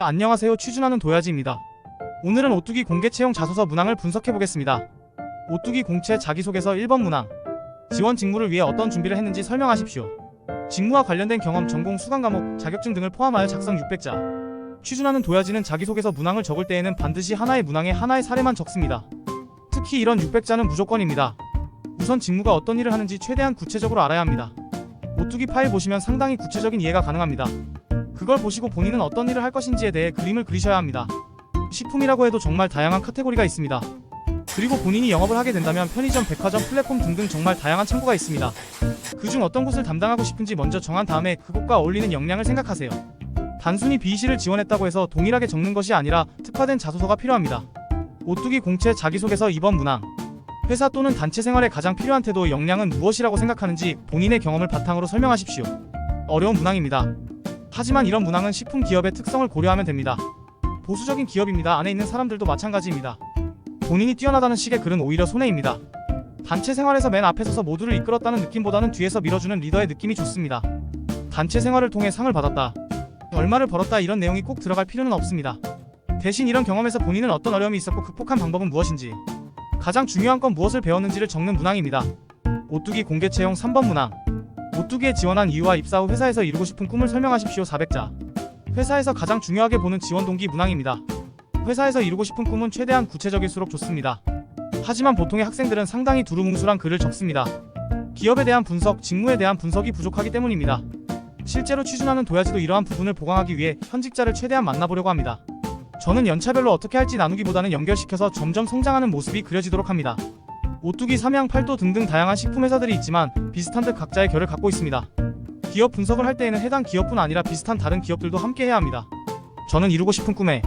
안녕하세요 취준하는 도야지입니다. 오늘은 오뚜기 공개 채용 자소서 문항을 분석해 보겠습니다. 오뚜기 공채 자기소개서 1번 문항 지원 직무를 위해 어떤 준비를 했는지 설명하십시오. 직무와 관련된 경험, 전공, 수강 과목, 자격증 등을 포함하여 작성 600자. 취준하는 도야지는 자기소개서 문항을 적을 때에는 반드시 하나의 문항에 하나의 사례만 적습니다. 특히 이런 600자는 무조건입니다. 우선 직무가 어떤 일을 하는지 최대한 구체적으로 알아야 합니다. 오뚜기 파일 보시면 상당히 구체적인 이해가 가능합니다. 그걸 보시고 본인은 어떤 일을 할 것인지에 대해 그림을 그리셔야 합니다. 식품이라고 해도 정말 다양한 카테고리가 있습니다. 그리고 본인이 영업을 하게 된다면 편의점, 백화점, 플랫폼 등등 정말 다양한 창구가 있습니다. 그중 어떤 곳을 담당하고 싶은지 먼저 정한 다음에 그곳과 어울리는 역량을 생각하세요. 단순히 비이시를 지원했다고 해서 동일하게 적는 것이 아니라 특화된 자소서가 필요합니다. 오뚜기 공채 자기소개서 2번 문항 회사 또는 단체 생활에 가장 필요한 태도 역량은 무엇이라고 생각하는지 본인의 경험을 바탕으로 설명하십시오. 어려운 문항입니다. 하지만 이런 문항은 식품 기업의 특성을 고려하면 됩니다. 보수적인 기업입니다. 안에 있는 사람들도 마찬가지입니다. 본인이 뛰어나다는 식의 글은 오히려 손해입니다. 단체 생활에서 맨 앞에 서서 모두를 이끌었다는 느낌보다는 뒤에서 밀어주는 리더의 느낌이 좋습니다. 단체 생활을 통해 상을 받았다. 얼마를 벌었다 이런 내용이 꼭 들어갈 필요는 없습니다. 대신 이런 경험에서 본인은 어떤 어려움이 있었고 극복한 방법은 무엇인지 가장 중요한 건 무엇을 배웠는지를 적는 문항입니다. 오뚜기 공개 채용 3번 문항 오뚜기에 지원한 이유와 입사 후 회사에서 이루고 싶은 꿈을 설명하십시오 400자 회사에서 가장 중요하게 보는 지원 동기 문항입니다. 회사에서 이루고 싶은 꿈은 최대한 구체적일수록 좋습니다. 하지만 보통의 학생들은 상당히 두루뭉술한 글을 적습니다. 기업에 대한 분석, 직무에 대한 분석이 부족하기 때문입니다. 실제로 취준하는 도야지도 이러한 부분을 보강하기 위해 현직자를 최대한 만나보려고 합니다. 저는 연차별로 어떻게 할지 나누기보다는 연결시켜서 점점 성장하는 모습이 그려지도록 합니다. 오뚜기, 삼양, 팔도 등등 다양한 식품 회사들이 있지만 비슷한 듯 각자의 결을 갖고 있습니다. 기업 분석을 할 때에는 해당 기업뿐 아니라 비슷한 다른 기업들도 함께 해야 합니다. 저는 이루고 싶은 꿈에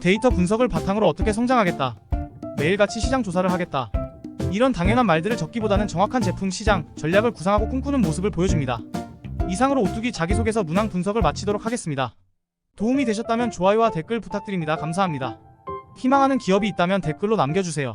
데이터 분석을 바탕으로 어떻게 성장하겠다. 매일같이 시장 조사를 하겠다. 이런 당연한 말들을 적기보다는 정확한 제품 시장 전략을 구상하고 꿈꾸는 모습을 보여줍니다. 이상으로 오뚜기 자기소개서 문항 분석을 마치도록 하겠습니다. 도움이 되셨다면 좋아요와 댓글 부탁드립니다. 감사합니다. 희망하는 기업이 있다면 댓글로 남겨주세요.